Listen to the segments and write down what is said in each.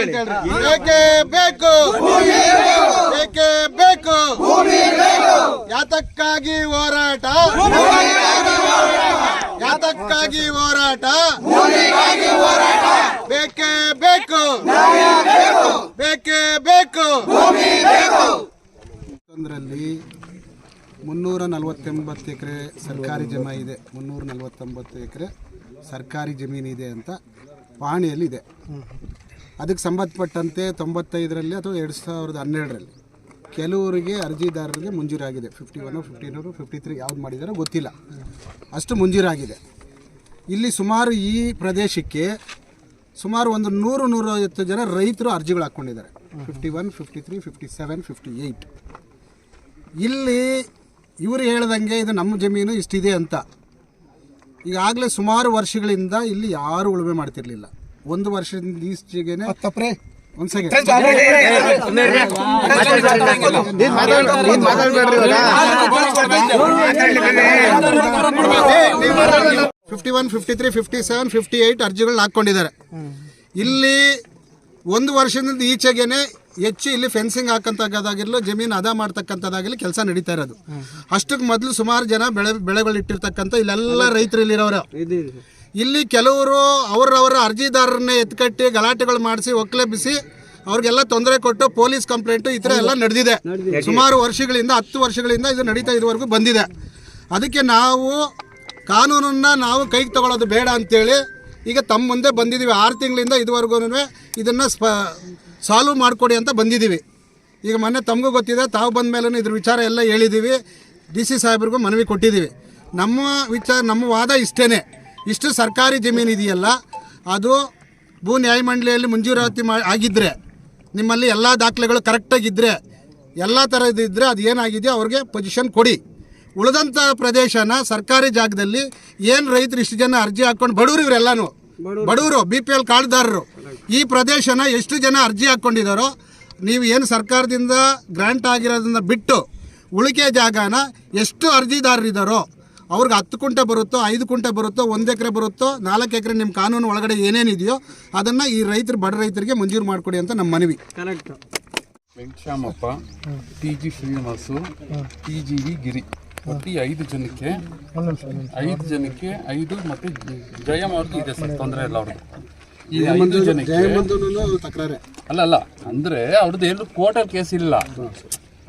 ಬೇಕೇ? ಬೇಕು. ಬೇಕೇ. ಬೇಕು? ಯಾತಕ್ಕಾಗಿ ಹೋರಾಟ? ಯಾತಕ್ಕಾಗಿ ಹೋರಾಟ? ಬೇಕೇ ಬೇಕು. ಬೇಕೇ. ಬೇಕು ಒಂದರಲ್ಲಿ ಮುನ್ನೂರ ನಲವತ್ತೆಂಬತ್ತು ಎಕರೆ ಸರ್ಕಾರಿ ಜಮ ಇದೆ. ಮುನ್ನೂರ ನಲವತ್ತೊಂಬತ್ತು ಎಕರೆ ಸರ್ಕಾರಿ ಜಮೀನಿದೆ ಅಂತ ಪಹಣಿಯಲ್ಲಿ ಇದೆ. ಅದಕ್ಕೆ ಸಂಬಂಧಪಟ್ಟಂತೆ ತೊಂಬತ್ತೈದರಲ್ಲಿ ಅಥವಾ ಎರಡು ಸಾವಿರದ ಹನ್ನೆರಡರಲ್ಲಿ ಕೆಲವರಿಗೆ ಅರ್ಜಿದಾರರಿಗೆ ಮಂಜೂರಾಗಿದೆ. Fifty one fifty two fifty three ಯಾವ್ದು ಮಾಡಿದಾರೋ ಗೊತ್ತಿಲ್ಲ. ಅಷ್ಟು ಮುಂಜೂರಾಗಿದೆ. ಇಲ್ಲಿ ಸುಮಾರು ಈ ಪ್ರದೇಶಕ್ಕೆ ಸುಮಾರು ಒಂದು ನೂರು ನೂರೈವತ್ತು ಜನ ರೈತರು ಅರ್ಜಿಗಳು ಹಾಕ್ಕೊಂಡಿದ್ದಾರೆ. Fifty one fifty three fifty seven fifty eight ಇಲ್ಲಿ ಇವರು ಹೇಳ್ದಂಗೆ ಇದು ನಮ್ಮ ಜಮೀನು ಇಷ್ಟಿದೆ ಅಂತ. ಈಗಾಗಲೇ ಸುಮಾರು ವರ್ಷಗಳಿಂದ ಇಲ್ಲಿ ಯಾರು ಉಳುಮೆ ಮಾಡ್ತಿರ್ಲಿಲ್ಲ. ಒಂದು ವರ್ಷದಿಂದ ಈಚೆಗೆ second fifty one fifty three fifty seven fifty eight ಅರ್ಜಿಗಳನ್ನ ಹಾಕ್ಕೊಂಡಿದ್ದಾರೆ ಇಲ್ಲಿ ಒಂದು ವರ್ಷದಿಂದ ಈಚೆಗೆನೆ ಹೆಚ್ಚು ಇಲ್ಲಿ ಫೆನ್ಸಿಂಗ್ ಹಾಕಂತಕ್ಕದಾಗಿರ್ಲು ಜಮೀನು ಅದ ಮಾಡ್ತಕ್ಕಂಥದ್ದಾಗಿರ್ಲಿ ಕೆಲಸ ನಡೀತಾ ಇರೋದು ಅಷ್ಟಕ್ಕೆ ಮೊದಲು ಸುಮಾರು ಜನ ಬೆಳೆ ಬೆಳೆಗಳು ಇಟ್ಟಿರ್ತಕ್ಕಂಥ ಇಲ್ಲೆಲ್ಲ ರೈತರು ಇಲ್ಲಿರೋರು ಇಲ್ಲಿ ಕೆಲವರು ಅವರವರ ಅರ್ಜಿದಾರರನ್ನೇ ಎತ್ಕಟ್ಟಿ ಗಲಾಟೆಗಳು ಮಾಡಿಸಿ ಒಕ್ಕಲೆಬ್ಬಿಸಿ ಅವ್ರಿಗೆಲ್ಲ ತೊಂದರೆ ಕೊಟ್ಟು ಪೊಲೀಸ್ ಕಂಪ್ಲೇಂಟು ಈ ಥರ ಎಲ್ಲ ನಡೆದಿದೆ. ಸುಮಾರು ವರ್ಷಗಳಿಂದ ಹತ್ತು ವರ್ಷಗಳಿಂದ ಇದು ನಡೀತಾ ಇದುವರೆಗೂ ಬಂದಿದೆ. ಅದಕ್ಕೆ ನಾವು ಕಾನೂನನ್ನು ನಾವು ಕೈಗೆ ತಗೊಳ್ಳೋದು ಬೇಡ ಅಂತೇಳಿ ಈಗ ತಮ್ಮ ಮುಂದೆ ಬಂದಿದ್ದೀವಿ. ಆರು ತಿಂಗಳಿಂದ ಇದುವರೆಗೂ ಇದನ್ನು ಸ್ಪ ಸಾಲ್ವ್ ಮಾಡಿಕೊಡಿ ಅಂತ ಬಂದಿದ್ದೀವಿ. ಈಗ ಮೊನ್ನೆ ತಮಗೂ ಗೊತ್ತಿದೆ ತಾವು ಬಂದ ಮೇಲೂ ಇದ್ರ ವಿಚಾರ ಎಲ್ಲ ಹೇಳಿದ್ದೀವಿ. ಡಿ ಸಿ ಸಾಹೇಬ್ರಿಗೂ ಮನವಿ ಕೊಟ್ಟಿದ್ದೀವಿ. ನಮ್ಮ ವಿಚಾರ ನಮ್ಮ ವಾದ ಇಷ್ಟೇ ಇಷ್ಟು ಸರ್ಕಾರಿ ಜಮೀನು ಇದೆಯಲ್ಲ ಅದು ಭೂ ನ್ಯಾಯಮಂಡಳಿಯಲ್ಲಿ ಮಂಜೂರಾತಿ ಮಾ ಆಗಿದ್ದರೆ ನಿಮ್ಮಲ್ಲಿ ಎಲ್ಲ ದಾಖಲೆಗಳು ಕರೆಕ್ಟಾಗಿದ್ದರೆ ಎಲ್ಲ ಥರದಿದ್ದರೆ ಅದು ಏನಾಗಿದೆಯೋ ಅವ್ರಿಗೆ ಪೊಸಿಷನ್ ಕೊಡಿ. ಉಳಿದಂಥ ಪ್ರದೇಶನ ಸರ್ಕಾರಿ ಜಾಗದಲ್ಲಿ ಏನು ರೈತರು ಇಷ್ಟು ಜನ ಅರ್ಜಿ ಹಾಕ್ಕೊಂಡು ಬಡವರು ಇವರೆಲ್ಲನೂ ಬಡವರು. ಬಿ ಪಿ ಎಲ್ ಕಾರ್ಡ್ದಾರರು ಈ ಪ್ರದೇಶನ ಎಷ್ಟು ಜನ ಅರ್ಜಿ ಹಾಕ್ಕೊಂಡಿದ್ದಾರೋ ನೀವು ಏನು ಸರ್ಕಾರದಿಂದ ಗ್ರ್ಯಾಂಟ್ ಆಗಿರೋದನ್ನ ಬಿಟ್ಟು ಉಳಿಕೆ ಜಾಗನ ಎಷ್ಟು ಅರ್ಜಿದಾರರಿದ್ದಾರೋ ಅವ್ರಿಗೆ ಹತ್ತು ಕುಂಟೆ ಬರುತ್ತೋ ಐದು ಕುಂಟೆ ಬರುತ್ತೋ ಒಂದು ಎಕರೆ ಬರುತ್ತೋ ನಾಲ್ಕು ಎಕರೆ ನಿಮ್ಮ ಕಾನೂನು ಒಳಗಡೆ ಏನೇನಿದೆಯೋ ಅದನ್ನು ಈ ರೈತರು ಬಡ ರೈತರಿಗೆ ಮಂಜೂರು ಮಾಡಿಕೊಡಿ ಅಂತ ನಮ್ಮ ಮನವಿ. Venkataramappa T G Srinivasu T G V Giri. ಪ್ರತಿ ಐದು ಜನಕ್ಕೆ ಐದು ಜನಕ್ಕೆ ಐದು ಮತ್ತು ಜಯಮ್ ಅವ್ರಿಗೆ ಇದೆ ಸರ್ ತೊಂದರೆ ಇಲ್ಲ ಅವ್ರದ್ದು ಈ ಐದು ಜನಕ್ಕೆ ತಕರಾರೆ. ಅಲ್ಲ ಅಲ್ಲ ಅಂದರೆ ಅವ್ರದ್ದು ಎಲ್ಲೂ ಕೋರ್ಟಲ್ಲಿ ಕೇಸ್ ಇಲ್ಲ.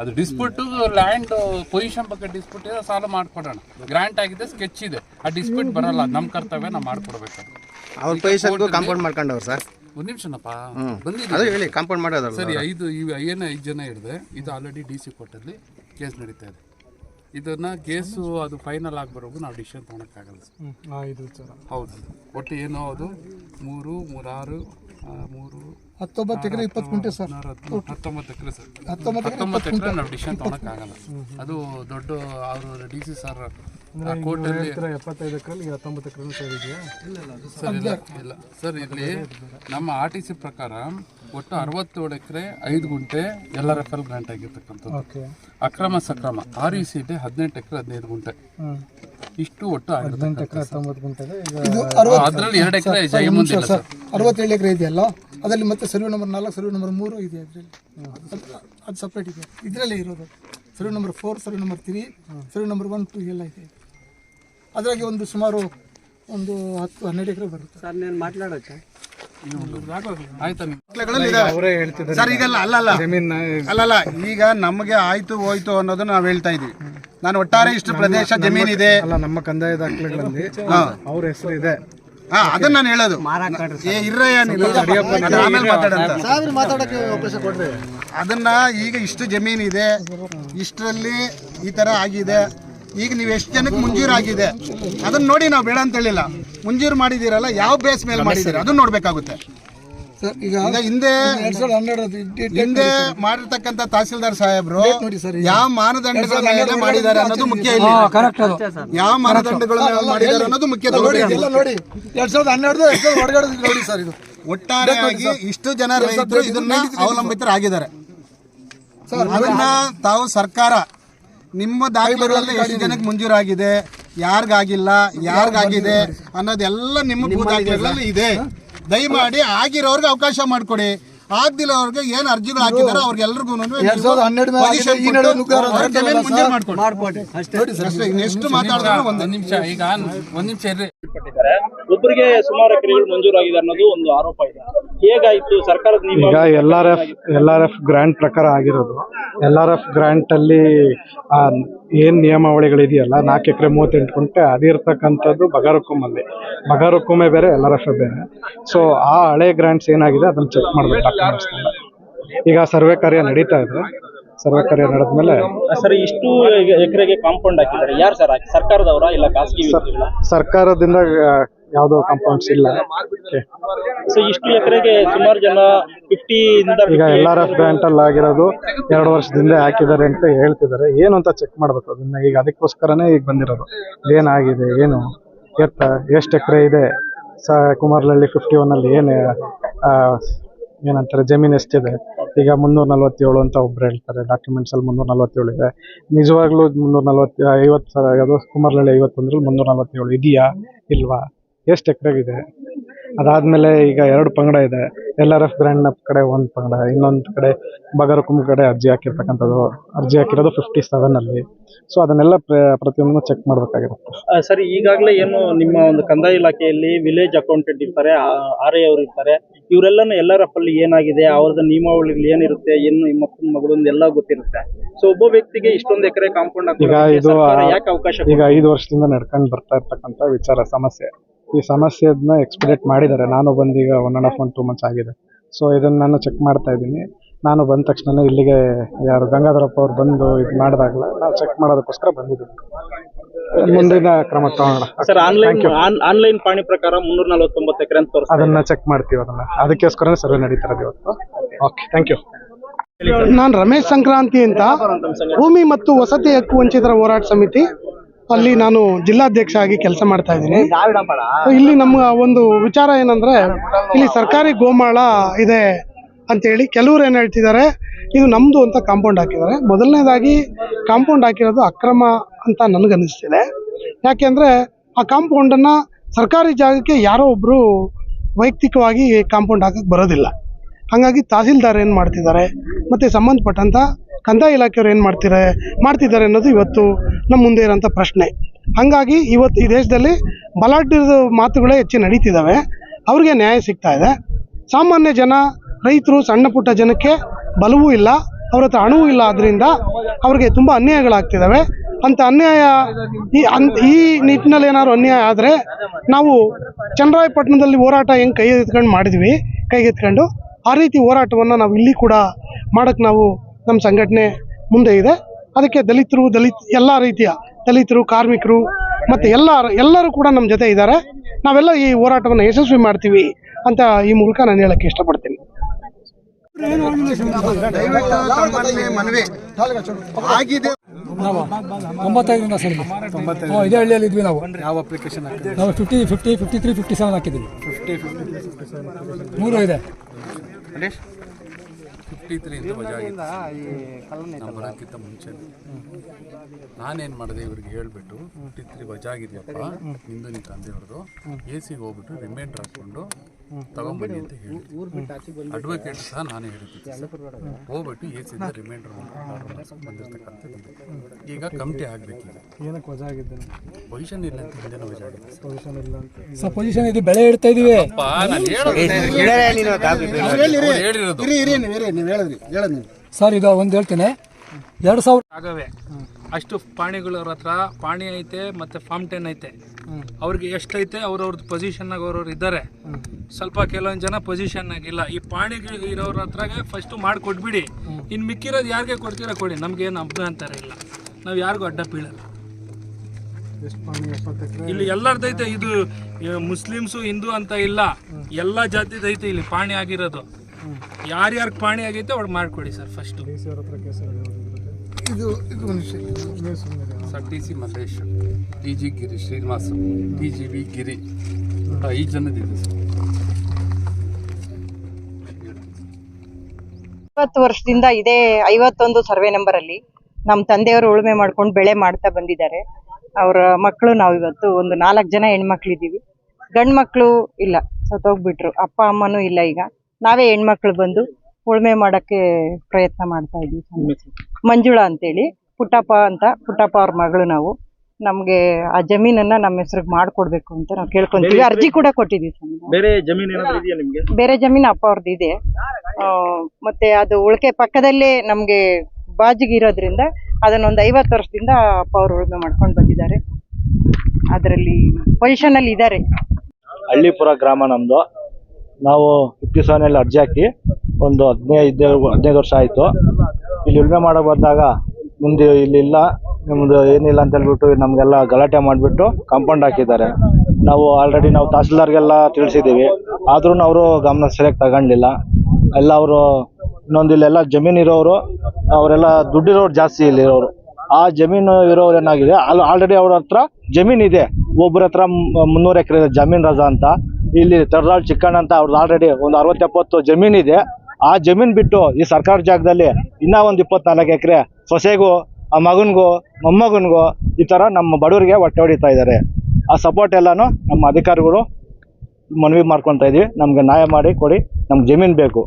ಅದು ಡಿಸ್ಪ್ಯೂಟ್ ಲ್ಯಾಂಡ್ ಪೊಸಿಷನ್ ಬಗ್ಗೆ ಡಿಸ್ಪ್ಯೂಟ್ ಇದೆ ಸಾಲ ಮಾಡ್ಕೊಡೋಣ. ಗ್ರಾಂಟ್ ಆಗಿದೆ ಸ್ಕೆಚ್ ಇದೆ. ಆ ಡಿಸ್ಪ್ಯೂಟ್ ಬರಲ್ಲ. ನಮ್ಮ ಕರ್ತವ್ಯ ನಾವು ಮಾಡ್ಕೊಡ್ಬೇಕು. ಅವ್ರ ಪೊಸಿಷನ್ ಕಾಂಪೌಂಡ್ ಮಾಡ್ಕೊಂಡವ್ರು ಸರ್. ಒಂದು ನಿಮಿಷನಪ್ಪ ಬಂದಿದೆ ಅದು ಹೇಳಿ ಕಾಂಪೌಂಡ್ ಮಾಡೋದಲ್ಲ ಸರಿ ಐದು ಇವು ಏನು ಐದು ಜನ ಹಿಡಿದೆ ಇದು ಆಲ್ರೆಡಿ ಡಿ ಸಿ ಕೋರ್ಟಲ್ಲಿ ಕೇಸ್ ನಡೀತಾ ಇದೆ. ಇದನ್ನ ಕೇಸು ಅದು ಫೈನಲ್ ಆಗ್ಬರೋದು ನಾವು ಡಿಸಿಷನ್ ತೊಗೊಳಕ್ಕಾಗಲ್ಲ ಸರ್. ಹೌದು. ಒಟ್ಟು ಏನೋ ಅದು? ಮೂರು ಮೂರಾರು ಮೂರು ಹತ್ತೊಂಬತ್ತು ಎಕರೆ ಇಪ್ಪತ್ತು ಕುಂಟೆ ಸರ್. ಹತ್ತೊಂಬತ್ತು ಎಕರೆ ಸರ್. ಹತ್ತೊಂಬತ್ತು ಎಕರೆ ಹತ್ತೊಂಬತ್ತು ಎಕರೆ ನಾವು ಡಿಸಿಷನ್ ತೊಗೊಳಕ್ಕಾಗಲ್ಲ. ಅದು ದೊಡ್ಡ ಅವರು ಡಿ ಸಿ ಸರ್ ಕೋರ್ಟಲ್ಲಿ ಎಪ್ಪತ್ತೈದು ಎಕರೆ ಹತ್ತೊಂಬತ್ತು ಎಕರೆ ಸರ್ ಇದೆಯಾ ಸರ್ ಇಲ್ಲ. ಇಲ್ಲ. ಸರ್ ಇಲ್ಲಿ ನಮ್ಮ ಆರ್ ಟಿ ಸಿ ಪ್ರಕಾರ ಒಟ್ಟು ಅರವತ್ತೇಳು ಎಕರೆ ಐದು ಗುಂಟೆ ಎಲ್ಲ ರೆಫರ್ ಗ್ರಾಂಟ್ ಆಗಿರ್ತಕ್ಕಂಥದ್ದು. ಓಕೆ. ಅಕ್ರಮ ಸಕ್ರಮ ಆರ್ ಯು ಸಿ ಇದೆ ಹದಿನೆಂಟು ಎಕರೆ ಹದಿನೈದು ಗುಂಟೆ. ಇಷ್ಟು ಒಟ್ಟು ಹದಿನೆಂಟು ಎಕರೆ ಹತ್ತೊಂಬತ್ತು ಗುಂಟೆ ಅದರಲ್ಲಿ ಎರಡು ಎಕರೆ ಜಯಮುಂದಿಲ್ಲ ಸರ್ ಅರವತ್ತೇಳು ಎಕರೆ ಇದೆಯಲ್ಲ ಅದರಲ್ಲಿ ಮತ್ತೆ ಸರ್ವೆ ನಂಬರ್ ನಾಲ್ಕು ಸರ್ವೆ ನಂಬರ್ ಮೂರು ಇದೆ ಅದರಲ್ಲಿ. ಅದು ಸಪ್ರೇಟ್ ಇದೆ. ಇದರಲ್ಲೇ ಇರೋದು. Survey number four survey number three survey number one two ಎಲ್ಲ ಇದೆ. ಅದರಾಗೆ ಒಂದು ಸುಮಾರು ಒಂದು ಹತ್ತು ಹನ್ನೆರಡು ಎಕರೆ ಬರುತ್ತೆ. ಆಯ್ತಾ ನೀವು? ಅವರೇ ಹೇಳ್ತಿದ್ದಾರೆ. ಸರ್ ಈಗಲ್ಲ ಅಲ್ಲಲ್ಲ ಜಮೀನ್ ಅಲ್ಲಲ್ಲ ಈಗ ನಮಗೆ ಆಯ್ತು ಹೋಯ್ತು ಅನ್ನೋದನ್ನ ನಾವು ಹೇಳ್ತಾ ಇದೀವಿ. ನಾನು ಒಟ್ಟಾರೆ ಇಷ್ಟು ಪ್ರದೇಶ ಜಮೀನಿದೆ ಅಲ್ಲ ನಮ್ಮ ಕಂದಾಯ ದಾಖಲೆಗಳಲ್ಲಿ ಅವ್ರ ಹೆಸರು ಇದೆ. ಹಾ ಅದನ್ನ ನಾನು ಹೇಳೋದು. ಏ ಇರ್ರಯ್ಯ ನೀನು. ಆಮೇಲೆ ಮಾತಾಡಂತ ಮಾತಾಡೋಕ್ಕೆ ಅವಕಾಶ ಕೊಡ್ರಿ. ಅದನ್ನ ಈಗ ಇಷ್ಟು ಜಮೀನಿದೆ ಇಷ್ಟರಲ್ಲಿ ಈ ತರ ಆಗಿದೆ. ಈಗ ನೀವು ಎಷ್ಟು ಜನಕ್ಕೆ ಮುಂಜೂರು ಆಗಿದೆ? ಅದನ್ನ ನೋಡಿ ನಾವು ಬೇಡ ಅಂತ ಹೇಳಿಲ್ಲ. ಮುಂಜೂರು ಮಾಡಿದಿರಲ್ಲ ಯಾವ ಬೇಸ್ ಮೇಲೆ ಮಾಡಿದ್ದೀರಾ? ಅದನ್ನ ನೋಡ್ಬೇಕಾಗುತ್ತೆ. ಸರ್ ಈಗ ಈಗ ಹಿಂದೆ ಎರಡ್ ಸಾವಿರದ ಹನ್ನೆರಡು ಹಿಂದೆ ಮಾಡಿರ್ತಕ್ಕಂಥ ತಹಸೀಲ್ದಾರ್ ಸಾಹೇಬ್ರು ಯಾವ ಮಾನದಂಡಗಳ ಮೇಲೆ ಮಾಡಿದ್ದಾರೆ ಅನ್ನೋದು ಮುಖ್ಯ ಇಲ್ಲ. ಯಾವ ಮಾನದಂಡಗಳ ಮೇಲೆ ಮಾಡಿದ್ದಾರೆ ಅನ್ನೋದು ಮುಖ್ಯ ನೋಡಿ ನೋಡಿ. ಎರಡ್ ಸಾವಿರದ ಹನ್ನೆರಡು ಎರಡ್ ಸಾವಿರದ ಹೊರಗಡೆ ನೋಡಿ ಸರ್ ಇದು. ಒಟ್ಟಾರೆಯಾಗಿ ಇಷ್ಟು ಜನ ರೈತರು ಇದನ್ನ ಅವಲಂಬಿತರಾಗಿದ್ದಾರೆ. ಅದನ್ನ ತಾವು ಸರ್ಕಾರ ನಿಮ್ಮ ದಾಖಲೆಗಳಲ್ಲಿ ಎಷ್ಟು ಜನಕ್ಕೆ ಮಂಜೂರಾಗಿದೆ ಯಾರಿಗಾಗಿಲ್ಲ ಯಾರಿಗಾಗಿದೆ ಅನ್ನೋದೆಲ್ಲ ನಿಮ್ಮ ಭೂ ದಾಖಲೆಗಳಲ್ಲಿ ಇದೆ. ದಯಮಾಡಿ ಆಗಿರೋರ್ಗೆ ಅವಕಾಶ ಮಾಡಿಕೊಡಿ. ಆಗ್ದಿಲ್ಲ ಅವ್ರಿಗೆ ಏನ್ ಅರ್ಜಿಗಳು ಹಾಕಿದಾರೆ ಅವ್ರಿಗೆಲ್ರಿಗೂ ಈ ನಡುವೆ ನುಗ್ಗಾರ ನೆಕ್ಸ್ಟ್ ಮಾತಾಡಿದ್ರೆ ಒಂದು. ಒಂದ್ ನಿಮಿಷ ಈಗ ಒಂದ್ ನಿಮಿಷ ಇರ್ರಿ. ಪಟ್ಟಿದ್ದಾರೆ ಒಬ್ಬರಿಗೆ ಸುಮಾರು ಎಕರೆಗಳು ಮಂಜೂರಾಗಿದೆ ಅನ್ನೋದು ಒಂದು ಆರೋಪ ಇದೆ. ಹೇಗಾಯ್ತು? ಸರ್ಕಾರದ ಈಗ L R F L R F grant ಪ್ರಕಾರ ಆಗಿರೋದು. ಎಲ್ ಆರ್ ಎಫ್ ಗ್ರಾಂಟ್ ಅಲ್ಲಿ ಆ, ಏನ್ ನಿಯಮಾವಳಿಗಳಿದೆಯಲ್ಲ ನಾಲ್ಕು ಎಕರೆ ಮೂವತ್ತೆಂಟು ಗುಂಟೆ ಅದಿರ್ತಕ್ಕಂಥದ್ದು ಬಗಾರಕ್ಕುಮಲ್ಲಿ ಬಗಾರಕ್ಕುಮೆ ಬೇರೆ ಎಲ್ ಆರ್ ಎಫ್ ಬೇರೆ. ಸೊ ಆ ಹಳೆ ಗ್ರಾಂಟ್ಸ್ ಏನಾಗಿದೆ ಅದನ್ನ ಚೆಕ್ ಮಾಡ್ಬೇಕು ಡಾಕ್ಯುಮೆಂಟ್ಸ್ ಈಗ ಸರ್ವೆ ಕಾರ್ಯ ನಡೀತಾ ಇದೆ. ಸರ್ವೆ ಕಾರ್ಯ ನಡೆದ್ಮೇಲೆ ಸರ್ ಇಷ್ಟು ಎಕರೆಗೆ ಕಾಂಪೌಂಡ್ ಹಾಕಿದ್ದಾರೆ. ಯಾರು ಸರ್ ಸರ್ಕಾರದವರ ಇಲ್ಲ ಖಾಸಗಿ ಸರ್ಕಾರದಿಂದ ಯಾವುದೋ ಕಾಂಪೌಂಡ್ಸ್ ಇಲ್ಲ. ಸೊ ಇಷ್ಟು ಎಕರೆಗೆ ಸುಮಾರು ಜನ ಫಿಫ್ಟಿ ಈಗ ಎಲ್ ಆರ್ ಎಫ್ ಬ್ಯಾಂಕ್ ಅಲ್ಲಿ ಆಗಿರೋದು ಎರಡು ವರ್ಷದಿಂದ ಹಾಕಿದ್ದಾರೆ ಅಂತ ಹೇಳ್ತಿದ್ದಾರೆ. ಏನು ಅಂತ ಚೆಕ್ ಮಾಡ್ಬೇಕು ಅದನ್ನ? ಈಗ ಅದಕ್ಕೋಸ್ಕರನೇ ಈಗ ಬಂದಿರೋದು. ಏನಾಗಿದೆ? ಏನು? ಎತ್ತ ಎಷ್ಟು ಎಕರೆ ಇದೆ? ಸ ಕುಮಾರ್ಲಹಳ್ಳಿ ಫಿಫ್ಟಿ ಒನ್ ಅಲ್ಲಿ ಏನು ಏನಂತಾರೆ? ಜಮೀನು ಎಷ್ಟಿದೆ? ಈಗ ಮುನ್ನೂರ ನಲ್ವತ್ತೇಳು ಅಂತ ಒಬ್ರು ಹೇಳ್ತಾರೆ. ಡಾಕ್ಯುಮೆಂಟ್ಸ್ ಅಲ್ಲಿ ಮುನ್ನೂರ ನಲ್ವತ್ತೇಳು ಇದೆ. ನಿಜವಾಗ್ಲೂ ಮುನ್ನೂರ ನಲ್ವತ್ತು ಐವತ್ತು ಸಾವಿರ, ಯಾವುದು ಕುಮಾರಲಹಳ್ಳಿ ಐವತ್ತೊಂದ್ರಲ್ಲಿ ಮುನ್ನೂರ ನಲ್ವತ್ತೇಳು ಇದೆಯಾ? ಇಲ್ವಾ? ಎಷ್ಟು ಎಕರೆಗಿದೆ? ಅದಾದ್ಮೇಲೆ ಈಗ ಎರಡು ಪಂಗಡ ಇದೆ. ಎಲ್ ಆರ್ ಎಫ್ ಗ್ರ್ಯಾಂಡ್ ಕಡೆ ಒಂದು ಪಂಗಡ ಇನ್ನೊಂದು ಕಡೆ ಬಗರಕುಮ್ ಕಡೆ ಅರ್ಜಿ ಹಾಕಿರ್ತಕ್ಕಂಥದ್ದು. ಅರ್ಜಿ ಹಾಕಿರೋದು ಫಿಫ್ಟಿ ಸೆವೆನ್ ಅಲ್ಲಿ. ಸೊ ಅದನ್ನೆಲ್ಲ ಪ್ರ- ಪ್ರತಿಯೊಂದನ್ನು ಚೆಕ್ ಮಾಡ್ಬೇಕಾಗಿರುತ್ತೆ. ಸರ್ ಈಗಾಗಲೇ ಏನು ನಿಮ್ಮ ಒಂದು ಕಂದಾಯ ಇಲಾಖೆಯಲ್ಲಿ ವಿಲೇಜ್ ಅಕೌಂಟೆಂಟ್ ಇರ್ತಾರೆ ಆರ್ ಐ ಅವರು ಇರ್ತಾರೆ. ಇವರೆಲ್ಲನೂ ಎಲ್ ಆರ್ ಎಫ್ ಅಲ್ಲಿ ಏನಾಗಿದೆ ಅವ್ರದ್ದು ನಿಯಮಾವಳಿಗಳು ಏನಿರುತ್ತೆ ಏನು ನಿಮ್ಮ ಮಕ್ಕಳ ಮಗಳೊಂದು ಎಲ್ಲ ಗೊತ್ತಿರುತ್ತೆ. ಸೊ ಒಬ್ಬ ವ್ಯಕ್ತಿಗೆ ಇಷ್ಟೊಂದು ಎಕರೆ ಕಾಂಪೌಂಡ್ ಈಗ ಇದು ಯಾಕೆ ಅವಕಾಶ ಈಗ ಐದು ವರ್ಷದಿಂದ ನಡ್ಕೊಂಡು ಬರ್ತಾ ಇರ್ತಕ್ಕಂಥ ವಿಚಾರ ಸಮಸ್ಯೆ. ಈ ಸಮಸ್ಯೆಯನ್ನ ಎಕ್ಸ್ಪಿಡೇಟ್ ಮಾಡಿದ್ದಾರೆ. ನಾನು ಬಂದು ಈಗ one and half one two months ಆಗಿದೆ. ಸೊ ಇದನ್ನು ನಾನು ಚೆಕ್ ಮಾಡ್ತಾ ಇದ್ದೀನಿ. ನಾನು ಬಂದ ತಕ್ಷಣ ಇಲ್ಲಿಗೆ ಯಾರು ಗಂಗಾಧರಪ್ಪ ಅವ್ರು ಬಂದು ಇದು ಮಾಡಿದಾಗಲ ನಾವು ಚೆಕ್ ಮಾಡೋದಕ್ಕೋಸ್ಕರ ಬಂದಿದ್ದೀನಿ. ಮುಂದಿನ ಕ್ರಮ ತಗೋಣ. ಸರ್ ಆನ್ಲೈನ್ ಆನ್ಲೈನ್ ಪಾಣಿ ಪ್ರಕಾರ ಮುನ್ನೂರ ನಲವತ್ತೊಂಬತ್ತು ಎಕರೆ ಅಂತ ತೋರಿಸ್ತಾರೆ ಅದನ್ನ ಚೆಕ್ ಮಾಡ್ತೀವಿ ಅದನ್ನ. ಅದಕ್ಕೋಸ್ಕರನೇ ಸರ್ವೆ ನಡೀತಾ ಇರೋದು ಇವತ್ತು. ಓಕೆ ಥ್ಯಾಂಕ್ ಯು ನಾನು ರಮೇಶ್ ಸಂಕ್ರಾಂತಿ ಅಂತ ಭೂಮಿ ಮತ್ತು ವಸತಿ ಹಕ್ಕು ವಂಚಿತರ ಹೋರಾಟ ಸಮಿತಿ ಅಲ್ಲಿ ನಾನು ಜಿಲ್ಲಾಧ್ಯಕ್ಷ ಆಗಿ ಕೆಲಸ ಮಾಡ್ತಾ ಇದ್ದೀನಿ. ಇಲ್ಲಿ ನಮ್ಮ ಒಂದು ವಿಚಾರ ಏನಂದ್ರೆ ಇಲ್ಲಿ ಸರ್ಕಾರಿ ಗೋಮಾಳ ಇದೆ ಅಂತೇಳಿ ಕೆಲವರು ಏನು ಹೇಳ್ತಿದ್ದಾರೆ ಇದು ನಮ್ದು ಅಂತ ಕಾಂಪೌಂಡ್ ಹಾಕಿದ್ದಾರೆ. ಮೊದಲನೇದಾಗಿ ಕಾಂಪೌಂಡ್ ಹಾಕಿರೋದು ಅಕ್ರಮ ಅಂತ ನನಗನ್ನಿಸ್ತಿದೆ. ಯಾಕೆಂದ್ರೆ ಆ ಕಾಂಪೌಂಡನ್ನು ಸರ್ಕಾರಿ ಜಾಗಕ್ಕೆ ಯಾರೋ ಒಬ್ಬರು ವೈಯಕ್ತಿಕವಾಗಿ ಕಾಂಪೌಂಡ್ ಹಾಕಕ್ಕೆ ಬರೋದಿಲ್ಲ. ಹಾಗಾಗಿ ತಹಸೀಲ್ದಾರ್ ಏನು ಮಾಡ್ತಿದ್ದಾರೆ ಮತ್ತು ಸಂಬಂಧಪಟ್ಟಂಥ ಕಂದಾಯ ಇಲಾಖೆಯವ್ರು ಏನು ಮಾಡ್ತಾರೆ, ಮಾಡ್ತಿದ್ದಾರೆ ಅನ್ನೋದು ಇವತ್ತು ನಮ್ಮ ಮುಂದೆ ಇರೋಂಥ ಪ್ರಶ್ನೆ. ಹಾಗಾಗಿ ಇವತ್ತು ಈ ದೇಶದಲ್ಲಿ ಬಲಾಢ್ಯದ ಮಾತುಗಳೇ ಹೆಚ್ಚು ನಡೀತಿದ್ದಾವೆ ಅವ್ರಿಗೆ ನ್ಯಾಯ ಸಿಗ್ತಾ ಇದೆ. ಸಾಮಾನ್ಯ ಜನ, ರೈತರು, ಸಣ್ಣ ಪುಟ್ಟ ಜನಕ್ಕೆ ಬಲವೂ ಇಲ್ಲ, ಅವ್ರ ಹತ್ರ ಹಣವೂ ಇಲ್ಲ ಆದ್ದರಿಂದ ಅವ್ರಿಗೆ ತುಂಬ ಅನ್ಯಾಯಗಳಾಗ್ತಿದ್ದಾವೆ ಅಂಥ ಅನ್ಯಾಯ ಈ ಅನ್ ಈ ನಿಟ್ಟಿನಲ್ಲಿ ಏನಾದ್ರು ಅನ್ಯಾಯ ಆದರೆ ನಾವು ಚನ್ನರಾಯಪಟ್ಟಣದಲ್ಲಿ ಹೋರಾಟ ಹೆಂಗೆ ಕೈ ಎತ್ಕೊಂಡು ಮಾಡಿದ್ವಿ ಕೈಗೆತ್ಕೊಂಡು ಆ ರೀತಿ ಹೋರಾಟವನ್ನು ನಾವು ಇಲ್ಲಿ ಕೂಡ ಮಾಡೋಕ್ಕೆ ನಾವು ನಮ್ಮ ಸಂಘಟನೆ ಮುಂದೆ ಇದೆ. ಅದಕ್ಕೆ ದಲಿತರು ದಲಿತ ಎಲ್ಲ ರೀತಿಯ ದಲಿತರು ಕಾರ್ಮಿಕರು ಮತ್ತು ಎಲ್ಲ ಎಲ್ಲರೂ ಕೂಡ ನಮ್ಮ ಜೊತೆ ಇದ್ದಾರೆ. ನಾವೆಲ್ಲ ಈ ಹೋರಾಟವನ್ನು ಯಶಸ್ವಿ ಮಾಡ್ತೀವಿ ಅಂತ ಈ ಮೂಲಕ ನಾನು ಹೇಳಕ್ಕೆ ಇಷ್ಟಪಡ್ತೀನಿ. ದಯವಿಟ್ಟು ತಮ್ಮಲ್ಲಿ ಮನವಿ ಆಗಿದೆ ತೊಂಬತ್ತೈದರಿಂದ ಸರ್ ಇದೇ ಹಳ್ಳಿಯಲ್ಲಿ ಇದ್ವಿ ನಾವು. ಯಾವ ಅಪ್ಲಿಕೇಶನ್ ನಾವು fifty fifty fifty three fifty seven ಹಾಕಿದ್ದೀವಿ ಮೂರು ಇದೆ. ಫಿಫ್ಟಿ ತ್ರೀ ಇಂದ ವಜಾ ಆಗಿದೆ ನಾವು ಬರೋಕ್ಕಿಂತ ಮುಂಚೆ ನಾನೇನು ಮಾಡಿದೆ ಇವ್ರಿಗೆ ಹೇಳ್ಬಿಟ್ಟು ಫಿಫ್ಟಿ ತ್ರೀ ವಜಾ ಆಗಿದೆಯಪ್ಪ ಹಿಂದೂ ನಿನ್ನ ತಂದೆಯವ್ರದ್ದು ಎ ಸಿಗೆ ಹೋಗ್ಬಿಟ್ಟು ರಿಮೈಂಡರ್ ಹಾಕ್ಕೊಂಡು ತಗೊಂಬನ್ನಿ ಅಂತ ಹೇಳಿ ಅಡ್ವೊಕೇಟ್ ಸಹ ನಾನು ಹೇಳಿದ್ದೆ. ಹೋಗ್ಬಿಟ್ಟು ರಿಮೈಂಡರ್ ಬಂದಿರ್ತಕ್ಕಂಥದ್ದು ಈಗ ಕಮಿಟಿ ಆಗಬೇಕು ಏನಕ್ಕೆ ವಜಾ ಪೊಸಿಷನ್ ಇಲ್ಲ ಅಂತ ಹಿಂದೆ ವಜಾ ಆಗಿದೆ ಪೊಸಿಷನ್ ಇಲ್ಲ ಅಂತ ಸರ್ ಪೊಸಿಷನ್ ಇದು ಬೆಳೆ ಇಡ್ತಾ ಇದೀವಿ. ಅಪ್ಪ ನಾನು ಹೇಳೋದು ಅವ್ರು ಹೇಳಿರೋದು. ಇರಿ ಇರಿ ನೀವು ಇರಿ ನೀವು ಹೇಳಿದ್ರಿ ಹೇಳೋದು ನೀವು ಸರ್ ಇದು ಒಂದು ಹೇಳ್ತೇನೆ. ಎರಡು ಸಾವಿರ ಆಗವೆ. ಅಷ್ಟು ಪಾಣಿಗಳವ್ರ ಹತ್ರ ಪಾಣಿ ಐತೆ ಮತ್ತೆ ಫಾರ್ಮ್ಟೇನ್ ಐತೆ. ಅವ್ರಿಗೆ ಎಷ್ಟೈತೆ ಅವ್ರವ್ರದ್ದು ಪೊಸಿಷನ್ನಾಗ ಅವ್ರವ್ರು ಇದ್ದಾರೆ ಸ್ವಲ್ಪ ಕೆಲವೊಂದು ಜನ ಪೊಸಿಷನ್ ಆಗಿಲ್ಲ ಈ ಪಾಣಿಗಳು ಇರೋರ ಹತ್ರಗೆ ಫಸ್ಟ್ ಮಾಡಿ ಕೊಟ್ಬಿಡಿ. ಇನ್ನು ಮಿಕ್ಕಿರೋದು ಯಾರಿಗೆ ಕೊಡ್ತೀರಾ ಕೊಡಿ. ನಮ್ಗೇನು ಅಂತಾರೆ ಇಲ್ಲ. ನಾವು ಯಾರಿಗೂ ಅಡ್ಡ ಬೀಳಲ್ಲ ಇಲ್ಲಿ ಎಲ್ಲರದೈತೆ ಇದು ಮುಸ್ಲಿಮ್ಸು ಹಿಂದೂ ಅಂತ ಇಲ್ಲ. ಎಲ್ಲ ಜಾತಿದೈತೆ ಇಲ್ಲಿ ಪಾಣಿ ಆಗಿರೋದು. ಯಾರ್ಯಾರಿಗೆ ಪಾಣಿ ಆಗೈತೆ ಅವ್ರು ಮಾಡಿಕೊಡಿ ಸರ್ ಫಸ್ಟು ಇದು ಇದು sir T C Mallesh T G Giri Srinivas T G V Giri. ಐದು ಜನದಿದೆ ಸರ್. ಇಪ್ಪತ್ತು ವರ್ಷದಿಂದ ಇದೇ ಐವತ್ತೊಂದು ಸರ್ವೆ ನಂಬರ್ ಅಲ್ಲಿ ನಮ್ಮ ತಂದೆಯವರು ಉಳುಮೆ ಮಾಡ್ಕೊಂಡು ಬೆಳೆ ಮಾಡ್ತಾ ಬಂದಿದ್ದಾರೆ. ಅವರ ಮಕ್ಕಳು ನಾವು ಇವತ್ತು ಒಂದು ನಾಲ್ಕು ಜನ ಹೆಣ್ಮಕ್ಳಿದ್ದೀವಿ. ಗಂಡು ಮಕ್ಕಳು ಇಲ್ಲ ಸತ್ತೋಗ್ಬಿಟ್ರು. ಅಪ್ಪ ಅಮ್ಮನೂ ಇಲ್ಲ ಈಗ. ನಾವೇ ಹೆಣ್ಮಕ್ಳು ಬಂದು ಉಳುಮೆ ಮಾಡಕ್ಕೆ ಪ್ರಯತ್ನ ಮಾಡ್ತಾ ಇದ್ದೀವಿ ಸ್ವಾಮಿ. ಮಂಜುಳಾ ಅಂತೇಳಿ ಪುಟ್ಟಪ್ಪ ಅಂತ ಪುಟ್ಟಪ್ಪ ಅವ್ರ ಮಗಳು ನಾವು. ನಮ್ಗೆ ಆ ಜಮೀನನ್ನ ನಮ್ಮ ಹೆಸರಿಗೆ ಮಾಡ್ಕೊಡ್ಬೇಕು ಅಂತ ನಾವು ಕೇಳ್ಕೊಂತೀವಿ. ಅರ್ಜಿ ಕೂಡ ಕೊಟ್ಟಿದೀವಿ. ಬೇರೆ ಜಮೀನ್ ಏನಾದ್ರು ಇದೆಯಾ ನಿಮ್ಗೆ? ಬೇರೆ ಜಮೀನು ಅಪ್ಪ ಅವ್ರದ್ದು ಇದೆ. ಮತ್ತೆ ಅದು ಉಳ್ಕೆ ಪಕ್ಕದಲ್ಲೇ ನಮ್ಗೆ ಬಾಜಿಗೆ ಇರೋದ್ರಿಂದ ಅದನ್ನೊಂದು ಐವತ್ತು ವರ್ಷದಿಂದ ಅಪ್ಪ ಅವರು ಉಳುಮೆ ಮಾಡ್ಕೊಂಡು ಬಂದಿದ್ದಾರೆ. ಅದರಲ್ಲಿ ಪೊಸಿಷನ್ ಅಲ್ಲಿ ಇದ್ದಾರೆ. ಹಳ್ಳಿಪುರ ಗ್ರಾಮ ನಮ್ಮದು ನಾವು ಫಿಫ್ಟಿ ಸೆವೆನಲ್ಲಿ ಅರ್ಜಿ ಹಾಕಿ ಒಂದು ಹದಿನೈದು ಹದಿನೈದು ವರ್ಷ ಆಯಿತು. ಇಲ್ಲಿ ಉಳುಮೆ ಮಾಡಕ್ಕೆ ಬಂದಾಗ ಮುಂದೆ ಇಲ್ಲಿ ಇಲ್ಲ ನಿಮ್ಮದು ಏನಿಲ್ಲ ಅಂತ ಹೇಳ್ಬಿಟ್ಟು ನಮಗೆಲ್ಲ ಗಲಾಟೆ ಮಾಡಿಬಿಟ್ಟು ಕಾಂಪೌಂಡ್ ಹಾಕಿದ್ದಾರೆ. ನಾವು ಆಲ್ರೆಡಿ ನಾವು ತಹಸೀಲ್ದಾರ್ಗೆಲ್ಲ ತಿಳಿಸಿದ್ದೀವಿ. ಆದ್ರೂ ಅವರು ಗಮನ ಸರಿಯಾಗಿ ತಗೊಂಡಿಲ್ಲ. ಎಲ್ಲ ಅವರು ಇನ್ನೊಂದು ಇಲ್ಲೆಲ್ಲ ಜಮೀನು ಇರೋರು, ಅವರೆಲ್ಲ ದುಡ್ಡಿರೋರು ಜಾಸ್ತಿ ಇಲ್ಲಿರೋರು ಆ ಜಮೀನು ಇರೋರು ಏನಾಗಿದೆ? ಅಲ್ಲಿ ಆಲ್ರೆಡಿ ಅವ್ರ ಹತ್ರ ಜಮೀನು ಇದೆ. ಒಬ್ಬರ ಹತ್ರ ಮುನ್ನೂರು ಎಕರೆ ಜಮೀನು ರಜಾ ಅಂತ. ಇಲ್ಲಿ ತರದಾಳ್ ಚಿಕ್ಕಣ್ಣ ಅಂತ ಅವ್ರದ್ದು ಆಲ್ರೆಡಿ ಒಂದು ಅರವತ್ತು ಎಪ್ಪತ್ತು ಜಮೀನ್ ಇದೆ. ಆ ಜಮೀನ್ ಬಿಟ್ಟು ಈ ಸರ್ಕಾರ ಜಾಗದಲ್ಲಿ ಇನ್ನ ಒಂದು ಇಪ್ಪತ್ನಾಲ್ಕು ಎಕರೆ ಸೊಸೆಗೂ ಆ ಮಗನಿಗೂ ಮೊಮ್ಮಗನಿಗೂ ಈ ಥರ ನಮ್ಮ ಬಡವರಿಗೆ ಹೊಟ್ಟೆ ಹೊಡಿತಾ ಇದ್ದಾರೆ. ಆ ಸಪೋರ್ಟ್ ಎಲ್ಲಾನು ನಮ್ಮ ಅಧಿಕಾರಿಗಳು ಮನವಿ ಮಾಡ್ಕೊತಾ ಇದೀವಿ ನಮ್ಗೆ ನ್ಯಾಯ ಮಾಡಿ ಕೊಡಿ. ನಮ್ಗೆ ಜಮೀನ್ ಬೇಕು.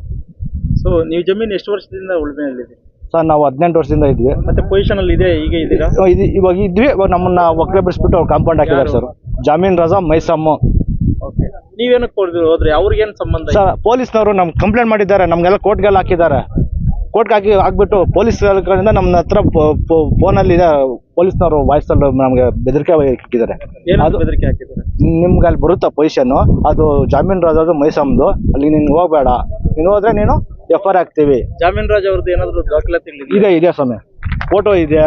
ಸೊ ನೀವು ಜಮೀನ್ ಎಷ್ಟು ವರ್ಷದಿಂದ ಉಳ್ಮೆಯಲ್ಲಿದೆ ಸರ್ ನಾವು ಹದಿನೆಂಟು ವರ್ಷದಿಂದ ಇದ್ವಿ ಮತ್ತೆ ಪೊಸಿಷನ್ ಅಲ್ಲಿ ಇದೆ ಈಗ ಇದೀರಾ ಇದು ಇವಾಗ ಇದ್ವಿ. ಇವಾಗ ನಮ್ಮನ್ನ ಒಕ್ಕಲೆ ಬಿಡಿಸ್ಬಿಟ್ಟು ಅವ್ರು ಕಾಂಪೌಂಡ್ ಹಾಕಿದ್ದಾರೆ ಸರ್. ಜಾಮೀನ್ ರಜಾ ಮೈಸಮ್ಮು. ಓಕೆ ನೀವೇನಕ್ಕೆ ಹೋದ್ರೆ ಹೋದ್ರಿ ಅವ್ರಿಗೇನ್ ಸಂಬಂಧ? ಸರ್ ಪೊಲೀಸ್ನವರು ನಮ್ಗೆ ಕಂಪ್ಲೇಂಟ್ ಮಾಡಿದ್ದಾರೆ ನಮ್ಗೆಲ್ಲ ಕೋರ್ಟ್ಗೆಲ್ಲ ಹಾಕಿದ್ದಾರೆ. ಕೋರ್ಟ್ಗೆ ಹಾಕಿ ಹಾಕ್ಬಿಟ್ಟು ಪೊಲೀಸ್ ಕಡೆಯಿಂದ ನಮ್ಮ ಹತ್ರ ಫೋನಲ್ಲಿ ಇದೆ ಪೊಲೀಸ್ನವರು ವಾಯ್ಸಲ್ಲಿ ನಮಗೆ ಬೆದರಿಕೆ ಹಾಕಿದ್ದಾರೆ. ಬೆದರಿಕೆ ಹಾಕಿದ್ದಾರೆ? ನಿಮ್ಗೆ ಅಲ್ಲಿ ಬರುತ್ತಾ ಪೊಸಿಷನ್ ಅದು ಜಾಮೀನ್ ರಾಜದು ಮೈಸಮ್ದು. ಅಲ್ಲಿ ನೀನು ಹೋಗ್ಬೇಡ. ನೀನು ಹೋದ್ರೆ ನೀನು ಎಫ್ ಆರ್ ಹಾಕ್ತೀವಿ ಜಾಮೀನ್ ರಾಜ್ ಅವ್ರದ್ದು ಏನಾದ್ರು ದಾಖಲಾತಿ ಇದೆ ಇದೆ ಸ್ವಾಮಿ. ಫೋಟೋ ಇದೆ.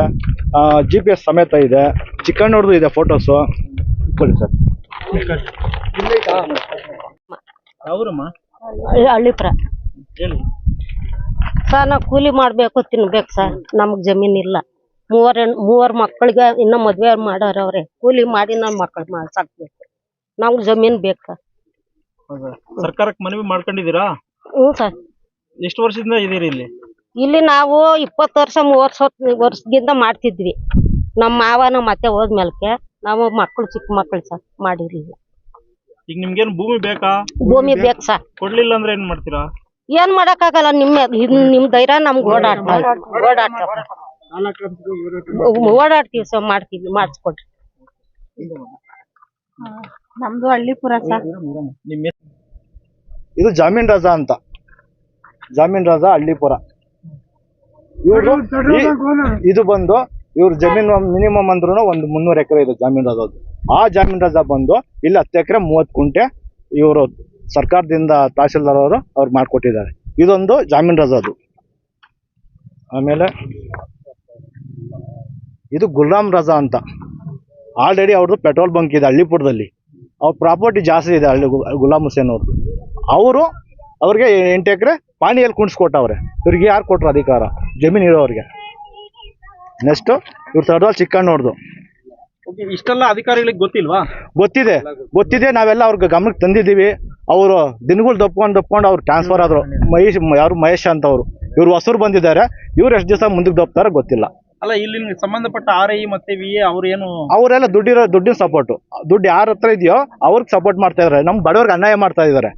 ಜಿ ಪಿ ಎಸ್ ಸಮೇತ ಇದೆ. ಚಿಕ್ಕಣ್ಣವ್ರದ್ದು ಇದೆ ಫೋಟೋಸು ಕೊಡಿ ಸರ್. ಅವರಮ್ಮ ಹಳ್ಳಿಪುರ. ಹೇಳಿ ಸರ್ ನಾವು ಕೂಲಿ ಮಾಡಬೇಕು ತಿನ್ಬೇಕು ಸರ್. ನಮಗೆ ಜಮೀನ್ ಇಲ್ಲ. ಮೂವರ್ ಮೂವರ್ ಮಕ್ಕಳಿಗೆ ಇನ್ನ ಮದ್ವೆ ಮಾಡೋರವ್ರೆ ಕೂಲಿ ಮಾಡಿ ನಾನು ಮಕ್ಕಳು ಮಾಡಿ ಸಾಕ್ಬೇಕು. ನಮ್ಗೆ ಜಮೀನ್ ಬೇಕು ಸರ್. ಸರ್ಕಾರಕ್ಕೆ ಮನವಿ ಮಾಡ್ಕೊಂಡಿದೀರಾ ಹ್ಞೂ ಸರ್. ಎಷ್ಟು ವರ್ಷದಿಂದ ಇದೀರಿ ಇಲ್ಲಿ? ಇಲ್ಲಿ ನಾವು ಇಪ್ಪತ್ತು ವರ್ಷ ಮೂವತ್ತು ವರ್ಷ ವರ್ಷದಿಂದ ಮಾಡ್ತಿದ್ವಿ. ನಮ್ಮ ಮಾವ ನಮ್ಮ ಅತ್ತೆ ಹೋದ್ಮೇಲಕ್ಕೆ ನಾವು ಮಕ್ಕಳು ಚಿಕ್ಕ ಮಕ್ಕಳು ಸರ್ ಮಾಡಿರ್ಲಿಲ್ಲ. ಈಗ ನಿಮ್ಗೇನು ಭೂಮಿ ಬೇಕಾ? ಭೂಮಿ ಬೇಕು ಸರ್. ಕೊಡ್ಲಿಲ್ಲ ಅಂದ್ರೆ ಏನ್ ಮಾಡ್ತೀರಾ? ಏನ್ ಮಾಡಕ್ಕಾಗಲ್ಲ ನಿಮ್ಮ ಇದ್ ನಿಮ್ ಧೈರ್ಯ ನಮ್ಗೆ ಓಡಾಟ ಓಡಾಟ ಓಡಾಡ್ತೀವಿ ಸರ್ ಮಾಡ್ತೀವಿ ಮಾಡಿಸ್ಕೊಡ್ರಿ. ನಮ್ದು ಹಳ್ಳಿಪುರ ಸರ್. ನಿಮ್ಮ ಇದು ಜಾಮೀನ್ ರಜಾ ಅಂತ. ಜಾಮೀನ್ ರಜಾ ಹಳ್ಳಿಪುರ. ಇವ್ರು ಇದು ಬಂದು ಇವ್ರ ಜಮೀನು ಮಿನಿಮಮ್ ಅಂದ್ರೂ ಒಂದು ಮುನ್ನೂರು ಎಕರೆ ಇದೆ ಜಾಮೀನ್ ರಜಾದು ಆ ಜಾಮೀನ್ ರಜಾ ಬಂದು ಇಲ್ಲಿ ಹತ್ತು ಎಕರೆ ಮೂವತ್ತು ಕುಂಟೆ ಇವರು ಸರ್ಕಾರದಿಂದ ತಹಶೀಲ್ದಾರ್ ಅವರು ಅವ್ರು ಮಾಡಿಕೊಟ್ಟಿದ್ದಾರೆ. ಇದೊಂದು ಜಾಮೀನ್ ರಜಾದು ಆಮೇಲೆ ಇದು ಗುಲಾಮ್ ರಜಾ ಅಂತ. ಆಲ್ರೆಡಿ ಅವ್ರದ್ದು ಪೆಟ್ರೋಲ್ ಬಂಕ್ ಇದೆ ಹಳ್ಳಿಪುರದಲ್ಲಿ. ಅವ್ರ ಪ್ರಾಪರ್ಟಿ ಜಾಸ್ತಿ ಇದೆ ಹಳ್ಳಿ ಗುಲಾಮ್ ಹುಸೇನ್ ಅವ್ರದ್ದು ಅವರು ಅವ್ರಿಗೆ ಎಂಟು ಎಕರೆ ಪಾಣಿಯಲ್ಲಿ ಕುಣಿಸ್ಕೊಟ್ಟವ್ರೆ ಇವ್ರಿಗೆ ಯಾರು ಕೊಟ್ರು ಅಧಿಕಾರ? ಜಮೀನು ಇರೋರಿಗೆ. ನೆಕ್ಸ್ಟ್ ಇವ್ರ ತರದಲ್ಲಿ ಚಿಕ್ಕಣ್ಣವ್ರದ್ದು ಓಕೆ ಇಷ್ಟೆಲ್ಲ ಅಧಿಕಾರಿಗಳಿಗೆ ಗೊತ್ತಿಲ್ವಾ? ಗೊತ್ತಿದೆ ಗೊತ್ತಿದೆ ನಾವೆಲ್ಲ ಅವ್ರಿಗೆ ಗಮನಕ್ಕೆ ತಂದಿದ್ದೀವಿ. ಅವರು ದಿನಗಳು ದಪ್ಕೊಂಡು ದಪ್ಕೊಂಡು ಅವ್ರು ಟ್ರಾನ್ಸ್ಫರ್ ಆದ್ರು. ಮಹೇಶ್ ಯಾರು ಮಹೇಶ್ ಅಂತ ಅವರು. ಇವ್ರು ಹೊಸರು ಬಂದಿದ್ದಾರೆ. ಇವ್ರು ಎಷ್ಟು ದಿವಸ ಮುಂದಕ್ಕೆ ದಪ್ತಾರ ಗೊತ್ತಿಲ್ಲ. ಅಲ್ಲ ಇಲ್ಲಿ ಸಂಬಂಧಪಟ್ಟ ಆರ್ ಐ ಮತ್ತೆ ವಿ ಎ ಅವ್ರು ಏನು ಅವರೆಲ್ಲ ದುಡ್ಡಿರೋ ದುಡ್ಡಿನ ಸಪೋರ್ಟು ದುಡ್ಡು ಯಾರ ಹತ್ರ ಇದೆಯೋ ಅವ್ರಿಗೆ ಸಪೋರ್ಟ್ ಮಾಡ್ತಾ ಇದಾರೆ. ನಮ್ಮ ಬಡವ್ರಿಗೆ ಅನ್ಯಾಯ ಮಾಡ್ತಾ ಇದ್ದಾರೆ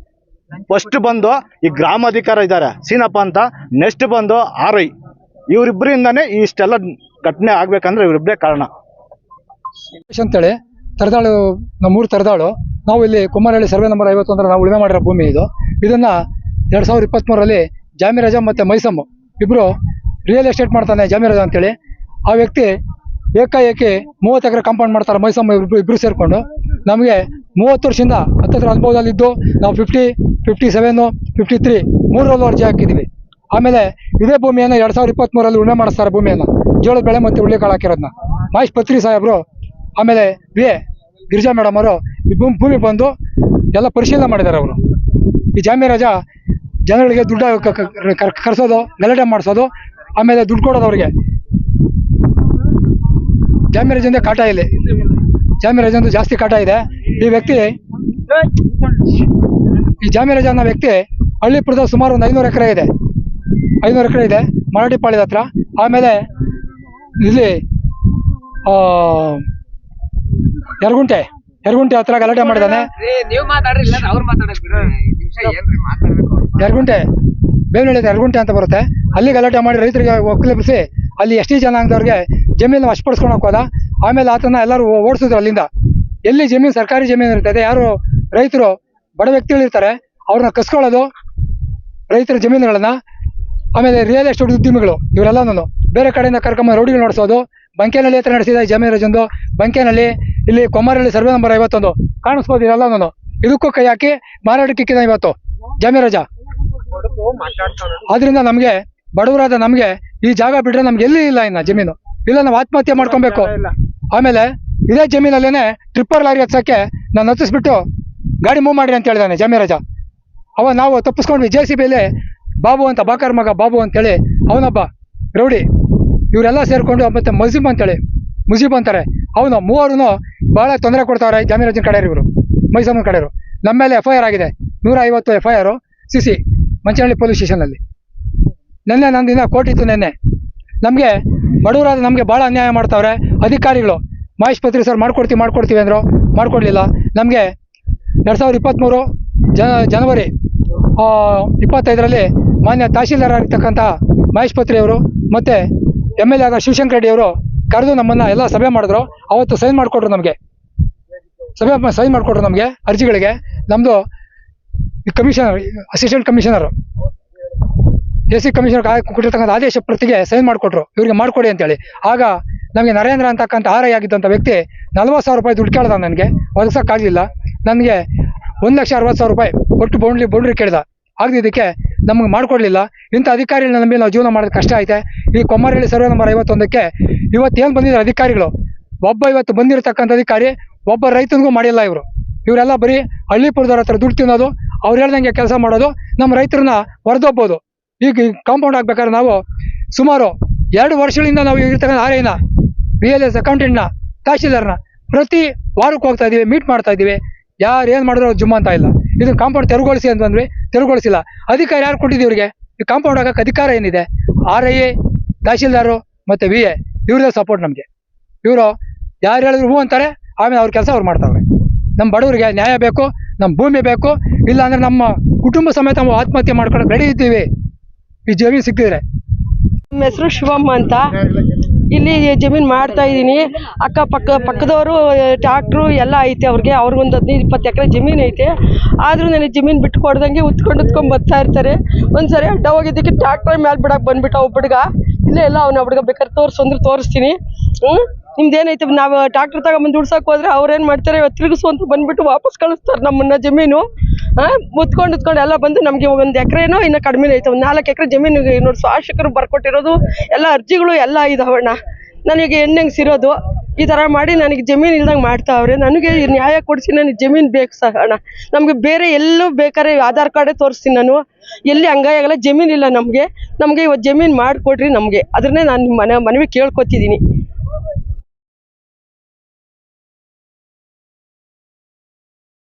ಫಸ್ಟ್ ಬಂದು ಈ ಗ್ರಾಮಾಧಿಕಾರ ಇದ್ದಾರೆ ಸೀನಪ್ಪ ಅಂತ ನೆಕ್ಸ್ಟ್ ಬಂದು ಆರ್ ಐ ಇವರಿಬ್ಬರಿಂದಾನೇ ಇಷ್ಟೆಲ್ಲ ಘಟನೆ ಆಗ್ಬೇಕಂದ್ರೆ ಇವರಿಬ್ಬರೇ ಕಾರಣ. ಅಂತೇಳಿ, ತರದಾಳು, ನಮ್ಮೂರು ತರದಾಳು, ನಾವು ಇಲ್ಲಿ ಕುಮಾರಹಳ್ಳಿ ಸರ್ವೆ ನಂಬರ್ ಐವತ್ತೊಂದರ ನಾವು ಉಳಿಮೆ ಮಾಡಿರೋ ಭೂಮಿ ಇದು. ಇದನ್ನ ಎರಡ್ ಸಾವಿರದ ಇಪ್ಪತ್ತ್ಮೂರರಲ್ಲಿ ಜಾಮಿರಾಜ ಮತ್ತೆ ಮೈಸಮ್ಮ ಇಬ್ರು ರಿಯಲ್ ಎಸ್ಟೇಟ್ ಮಾಡ್ತಾನೆ ಜಾಮಿರಾಜ ಅಂತೇಳಿ. ಆ ವ್ಯಕ್ತಿ ಏಕಾಏಕಿ ಮೂವತ್ತು ಎಕರೆ ಕಾಂಪೌಂಡ್ ಮಾಡ್ತಾರೆ ಮೈಸಮ್ಮ ಇಬ್ರು ಇಬ್ರು ಸೇರಿಕೊಂಡು. ನಮಗೆ ಮೂವತ್ತು ವರ್ಷದಿಂದ ಹತ್ತತ್ರ ಅನುಭವದಲ್ಲಿದ್ದು ನಾವು fifty fifty seven fifty three ಮೂರರಲ್ಲೂ ಅರ್ಜಿ ಹಾಕಿದ್ದೀವಿ. ಆಮೇಲೆ ಇದೇ ಭೂಮಿಯನ್ನು ಎರಡು ಸಾವಿರದ ಇಪ್ಪತ್ತ್ಮೂರಲ್ಲಿ ಉಳುಮೆ ಮಾಡಿಸ್ತಾರೆ ಭೂಮಿಯನ್ನು. ಜೋಳದ ಬೆಳೆ ಮತ್ತು ಹುಳ್ಳಿಕಾಳು ಹಾಕಿರೋದನ್ನ ಮಹೇಶ್ ಪತ್ರಿ ಸಾಹೇಬರು, ಆಮೇಲೆ ವಿ ಗಿರಿಜಾ ಮೇಡಮ್ ಅವರು ಈ ಭೂಮಿ ಭೂಮಿ ಬಂದು ಎಲ್ಲ ಪರಿಶೀಲನೆ ಮಾಡಿದ್ದಾರೆ ಅವರು. ಈ ಜಾಮೀರಾಜ ಜನಗಳಿಗೆ ದುಡ್ಡು ಕರ್ಸೋದು, ಗಲಾಟೆ ಮಾಡಿಸೋದು, ಆಮೇಲೆ ದುಡ್ಡು ಕೊಡೋದು ಅವ್ರಿಗೆ. ಜಾಮೀರಾಜಂದ ಕಾಟ ಇಲ್ಲಿ. ಜಾಮೀರಾಜಂದು ಜಾಸ್ತಿ ಕಾಟ ಇದೆ. ಈ ವ್ಯಕ್ತಿ, ಈ ಜಾಮೀರಾಜ ಅನ್ನೋ ವ್ಯಕ್ತಿ ಹಳ್ಳಿಪುರದ ಸುಮಾರು ಒಂದು ಐನೂರು ಎಕರೆ ಇದೆ. ಐನೂರು ಎಕರೆ ಇದೆ, ಮರಾಠಿ ಪಾಳ್ಯದ ಹತ್ರ. ಆಮೇಲೆ ಇಲ್ಲಿ ಯರಗುಂಟೆ ಯರಗುಂಟೆ ಹತ್ರ ಗಲಾಟೆ ಮಾಡಿದಾನೆ. ಯರಗುಂಟೆ ಬೇವಿನಹಳ್ಳಿ ಯರಗುಂಟೆ ಅಂತ ಬರುತ್ತೆ. ಅಲ್ಲಿ ಗಲಾಟೆ ಮಾಡಿ ರೈತರಿಗೆ ಒಕ್ಕಲೆಬ್ಬಿಸಿ ಅಲ್ಲಿ ಎಸ್ ಟಿ ಜನಾಂಗದವ್ರಿಗೆ ಜಮೀನು ವಶಪಡಿಸ್ಕೊಂಡು ಹೋಗೋದ ಆಮೇಲೆ ಆತನ ಎಲ್ಲರೂ ಓಡಿಸಿದ್ರು ಅಲ್ಲಿಂದ. ಎಲ್ಲಿ ಜಮೀನು ಸರ್ಕಾರಿ ಜಮೀನು ಇರ್ತದೆ ಯಾರು ರೈತರು ಬಡ ವ್ಯಕ್ತಿಗಳಿರ್ತಾರೆ ಅವ್ರನ್ನ ಕಸ್ಕೊಳ್ಳೋದು ರೈತರ ಜಮೀನುಗಳನ್ನ. ಆಮೇಲೆ ರಿಯಲ್ ಎಸ್ಟೇಟ್ ಉದ್ಯಮಿಗಳು ಇವರೆಲ್ಲನೂ ಬೇರೆ ಕಡೆಯಿಂದ ಕರ್ಕೊಂಬ ರೌಡಿಗಳು ನಡೆಸೋದು. ಬಂಕೆನಲ್ಲಿ ಹತ್ರ ನಡೆಸಿದ ಈ ಜಮೀನು ರಜಂದು ಬಂಕೇನಹಳ್ಳಿ ಇಲ್ಲಿ ಕೊಮ್ಮರಹಳ್ಳಿ ಸರ್ವೆ ನಂಬರ್ ಐವತ್ತೊಂದು ಕಾಣಿಸ್ಬೋದು ಇದೆಲ್ಲನೂ ಇದಕ್ಕೂ ಕೈ ಹಾಕಿ ಮಾರಾಟಕ್ಕೆ ಇಕ್ಕಿದ ಇವತ್ತು ಜಮೀನು ರಜಾ. ಆದ್ರಿಂದ ನಮಗೆ, ಬಡವರಾದ ನಮಗೆ ಈ ಜಾಗ ಬಿಟ್ರೆ ನಮ್ಗೆ ಎಲ್ಲಿ ಇಲ್ಲ ಇನ್ನ ಜಮೀನು. ಇಲ್ಲ ನಾವು ಆತ್ಮಹತ್ಯೆ ಮಾಡ್ಕೊಬೇಕು. ಆಮೇಲೆ ಇದೇ ಜಮೀನಲ್ಲೇನೆ ಟ್ರಿಪ್ಪರ್ ಲಾರಿ ಹತ್ಸಕ್ಕೆ ನಾನು ಹತ್ತಿಸ್ಬಿಟ್ಟು ಗಾಡಿ ಮೂವ್ ಮಾಡಿ ಅಂತ ಹೇಳಿದಾನೆ ಜಮೀನ್ ರಜಾ. ಅವ ನಾವು ತಪ್ಪಿಸ್ಕೊಂಡ್ವಿ. ಜೆ ಸಿ ಬಿಲಿ ಬಾಬು ಅಂತ, ಬಾಕರ್ ಮಗ ಬಾಬು ಅಂತೇಳಿ ಅವನೊಬ್ಬ ರೌಡಿ. ಇವರೆಲ್ಲ ಸೇರಿಕೊಂಡು ಮತ್ತೆ ಮಜೀಬ್ ಅಂತೇಳಿ, ಮುಜೀಬ್ ಅಂತಾರೆ. ಅವನು ಮೂವರು ಭಾಳ ತೊಂದರೆ ಕೊಡ್ತಾವ್ರೆ ಜಾಮೀರಾಜನ್ ರಾಜನ್ ಕಡೆಯವರು ಇವರು ಮೈಸೂರಿನ ಕಡೆಯವರು. ನಮ್ಮ ಮೇಲೆ ಎಫ್ ಐ ಆರ್ ಆಗಿದೆ ನೂರ ಐವತ್ತು ಎಫ್ ಐ ಆರು ಸಿ ಸಿ, ಮಂಚನಹಳ್ಳಿ ಪೊಲೀಸ್ ಸ್ಟೇಷನಲ್ಲಿ ನಿನ್ನೆ ನನ್ನ ದಿನ ಕೋರ್ಟ್ ಇತ್ತು ನಿನ್ನೆ. ನಮಗೆ ಬಡವರಾದ ನಮಗೆ ಭಾಳ ಅನ್ಯಾಯ ಮಾಡ್ತಾವ್ರೆ, ಅಧಿಕಾರಿಗಳು. ಮಹೇಶ್ ಪತ್ರಿ ಸರ್ ಮಾಡ್ಕೊಡ್ತೀವಿ ಮಾಡ್ಕೊಡ್ತೀವಿ ಅಂದರು, ಮಾಡ್ಕೊಡ್ಲಿಲ್ಲ. ನಮಗೆ ಎರಡು ಸಾವಿರದ ಇಪ್ಪತ್ತ್ಮೂರು ಜನ ಜನವರಿ ಇಪ್ಪತ್ತೈದರಲ್ಲಿ ಮಾನ್ಯ ತಹಶೀಲ್ದಾರ್ ಆಗಿರ್ತಕ್ಕಂಥ ಮಹೇಶ್ ಪತ್ರಿ ಅವರು ಮತ್ತು ಎಂ ಎಲ್ ಎ ಆದ ಶಿವಶಂಕರ್ ರೆಡ್ಡಿ ಅವರು ಕರೆದು ನಮ್ಮನ್ನು ಎಲ್ಲ ಸಭೆ ಮಾಡಿದ್ರು. ಅವತ್ತು ಸೈನ್ ಮಾಡಿಕೊಟ್ರು ನಮಗೆ. ಸಭೆ ಸೈನ್ ಮಾಡಿಕೊಟ್ರು ನಮಗೆ ಅರ್ಜಿಗಳಿಗೆ. ನಮ್ಮದು commissioner, assistant commissioner. A C commissioner ಕೊಟ್ಟಿರ್ತಕ್ಕಂಥ ಆದೇಶ ಪ್ರತಿಗೆ ಸೈನ್ ಮಾಡಿಕೊಟ್ರು. ಇವರಿಗೆ ಮಾಡಿಕೊಡಿ ಅಂತೇಳಿ. ಆಗ ನಮಗೆ ನರೇಂದ್ರ ಅಂತಕ್ಕಂಥ ಆರ್ ಐ ಆಗಿದ್ದಂಥ ವ್ಯಕ್ತಿ ನಲ್ವತ್ತು ಸಾವಿರ ರೂಪಾಯಿ ದುಡ್ಡು ಕೇಳ್ದ ನನಗೆ. ಒದಗಿಸೋಕ್ಕಾಗಲಿಲ್ಲ. ನನಗೆ ಒಂದು ಲಕ್ಷ ಅರವತ್ತು ಸಾವಿರ ರೂಪಾಯಿ ಒಟ್ಟು ಬೌಂಡ್ರಿ ಬೌಂಡ್ರಿ ಕೇಳಿದ. ಆಗದಿದ್ದಕ್ಕೆ ನಮಗೆ ಮಾಡಿಕೊಡ್ಲಿಲ್ಲ. ಇಂಥ ಅಧಿಕಾರಿಗಳನ್ನ ನಂಬಿ ನಾವು ಜೀವನ ಮಾಡೋದು ಕಷ್ಟ ಐತೆ. ಈ ಕೊಮ್ಮಾರಹಳ್ಳಿ ಸರ್ವೆ ನಂಬರ್ ಐವತ್ತೊಂದಕ್ಕೆ ಇವತ್ತು ಏನು ಬಂದಿದ್ದಾರೆ ಅಧಿಕಾರಿಗಳು? ಒಬ್ಬ ಇವತ್ತು ಬಂದಿರತಕ್ಕಂಥ ಅಧಿಕಾರಿ, ಒಬ್ಬ ರೈತನಿಗೂ ಮಾಡಿಲ್ಲ ಇವರು. ಇವರೆಲ್ಲ ಬರೀ ಹಳ್ಳಿಪುರದವ್ರ ಹತ್ರ ದುಡ್ಡು ತಿನ್ನೋದು, ಅವ್ರು ಹೇಳ್ದಂಗೆ ಕೆಲಸ ಮಾಡೋದು ನಮ್ಮ ರೈತರನ್ನ ಹೊರದೋಗ್ಬೋದು. ಈಗ ಕಾಂಪೌಂಡ್ ಹಾಕ್ಬೇಕಾದ್ರೆ ನಾವು ಸುಮಾರು ಎರಡು ವರ್ಷಗಳಿಂದ ನಾವು ಇರ್ತಕ್ಕಂಥ ಆರ್ ಐನ ಬಿ ಎಲ್ ಎಸ್ ಅಕೌಂಟೆಂಟ್ನ ತಹಶೀಲ್ದಾರ್ನ ಪ್ರತಿ ವಾರಕ್ಕೆ ಹೋಗ್ತಾ ಇದೀವಿ ಮೀಟ್ ಮಾಡ್ತಾ ಇದ್ದೀವಿ ಯಾರು ಏನು ಮಾಡಿದ್ರು ಜುಮ್ಮ ಜುಮ್ ಅಂತ ಇಲ್ಲ. ಇದು ಕಾಂಪೌಂಡ್ ತೆರವುಗೊಳಿಸಿ ಅಂತಂದ್ವಿ ತೆರವುಗೊಳಿಸಿಲ್ಲ. ಅಧಿಕಾರ ಯಾರು ಕೊಟ್ಟಿದ್ದೀವಿ ಇವರಿಗೆ? ಈ ಕಾಂಪೌಂಡ್ ಹಾಕಕ್ಕೆ ಅಧಿಕಾರ ಏನಿದೆ? ಆರ್ ಐ ಎ ತಹಶೀಲ್ದಾರು ಮತ್ತು ವಿ ಎ ಇವ್ರದೇ ಸಪೋರ್ಟ್ ನಮಗೆ. ಇವರು ಯಾರು ಹೇಳಿದ್ರು ಹೂ ಅಂತಾರೆ, ಆಮೇಲೆ ಅವ್ರ ಕೆಲಸ ಅವ್ರು ಮಾಡ್ತಾವ್ರೆ. ನಮ್ಮ ಬಡವರಿಗೆ ನ್ಯಾಯ ಬೇಕು ನಮ್ಮ ಭೂಮಿ ಬೇಕು. ಇಲ್ಲ ಅಂದ್ರೆ ನಮ್ಮ ಕುಟುಂಬ ಸಮೇತ ನಾವು ಆತ್ಮಹತ್ಯೆ ಮಾಡ್ಕೊಂಡು ಬೆಳೆಯುತ್ತೀವಿ ಈ ಜಮೀನು ಸಿಕ್ಕಿದ್ರೆ ನಮ್ಮ ಹೆಸರು ಶಿವಮ್ಮ ಅಂತ. ಇಲ್ಲಿ ಜಮೀನು ಮಾಡ್ತಾ ಇದ್ದೀನಿ. ಅಕ್ಕ ಪಕ್ಕ, ಪಕ್ಕದವರು ಟ್ಯಾಕ್ಟ್ರು ಎಲ್ಲ ಐತೆ ಅವ್ರಿಗೆ. ಅವ್ರಿಗೊಂದು ಹದಿನೈದು, ಇಪ್ಪತ್ತು ಎಕರೆ ಜಮೀನು ಐತೆ. ಆದರೂ ನನಗೆ ಜಮೀನು ಬಿಟ್ಟು ಕೊಡ್ದಂಗೆ ಉತ್ಕೊಂಡು ಉತ್ಕೊಂಡು ಬರ್ತಾ ಇರ್ತಾರೆ. ಒಂದ್ಸರಿ ಅಡ್ಡ ಹೋಗಿದ್ದಕ್ಕೆ ಟ್ರ್ಯಾಕ್ಟರ್ ಮೇಲೆ ಬಿಡಕ್ಕೆ ಬಂದ್ಬಿಟ್ಟ ಒಬ್ಬ ಹುಡುಗ. ಇಲ್ಲೇ ಎಲ್ಲ ಅವ್ನ ಹುಡುಗ ಬೇಕಾದ್ರೆ ತೋರಿಸು ಅಂದ್ರೆ ತೋರಿಸ್ತೀನಿ. ಹ್ಞೂ ನಿಮ್ದೇನೈತೆ? ನಾವು ಟ್ಯಾಕ್ಟ್ರ್ ತಗೊಂಬಂದು ಉಡ್ಸಕ್ಕೆ ಹೋದ್ರೆ ಅವ್ರೇನು ಮಾಡ್ತಾರೆ? ತಿರುಗಿಸು ಅಂತ ಬಂದ್ಬಿಟ್ಟು ವಾಪಸ್ ಕಳಿಸ್ತಾರೆ ನಮ್ಮನ್ನ ಜಮೀನು. ಮುತ್ಕೊಂಡು ಉತ್ಕೊಂಡು ಎಲ್ಲ ಬಂದು ನಮಗೆ ಒಂದು ಎಕರೆನೋ ಇನ್ನೂ ಕಡಿಮೆ ಐತೆ. ಒಂದು ನಾಲ್ಕು ಎಕರೆ ಜಮೀನು ನೋಡಿ ಶಾಸಕರು ಬರ್ಕೊಟ್ಟಿರೋದು, ಎಲ್ಲ ಅರ್ಜಿಗಳು ಎಲ್ಲ ಇದಾವಣ್ಣ ನನಗೆ ಹೆಣ್ಣಂಗೆ ಈ ಥರ ಮಾಡಿ ನನಗೆ ಜಮೀನು ಇಲ್ದಂಗೆ ಮಾಡ್ತಾವ್ರೆ ನನಗೆ ನ್ಯಾಯ ಕೊಡಿಸಿ ನನಗೆ ಜಮೀನು ಬೇಕು ಸಹ ಅಣ್ಣ. ನಮಗೆ ಬೇರೆ ಎಲ್ಲೂ ಬೇಕಾದ್ರೆ ಆಧಾರ್ ಕಾರ್ಡೇ ತೋರಿಸ್ತೀನಿ ನಾನು. ಎಲ್ಲಿ ಜಮೀನು ಇಲ್ಲ ನಮಗೆ. ನಮಗೆ ಇವತ್ತು ಜಮೀನು ಮಾಡಿಕೊಡ್ರಿ ನಮಗೆ. ಅದನ್ನೇ ನಾನು ಮನೆ ಮನವಿ ಕೇಳ್ಕೊತಿದ್ದೀನಿ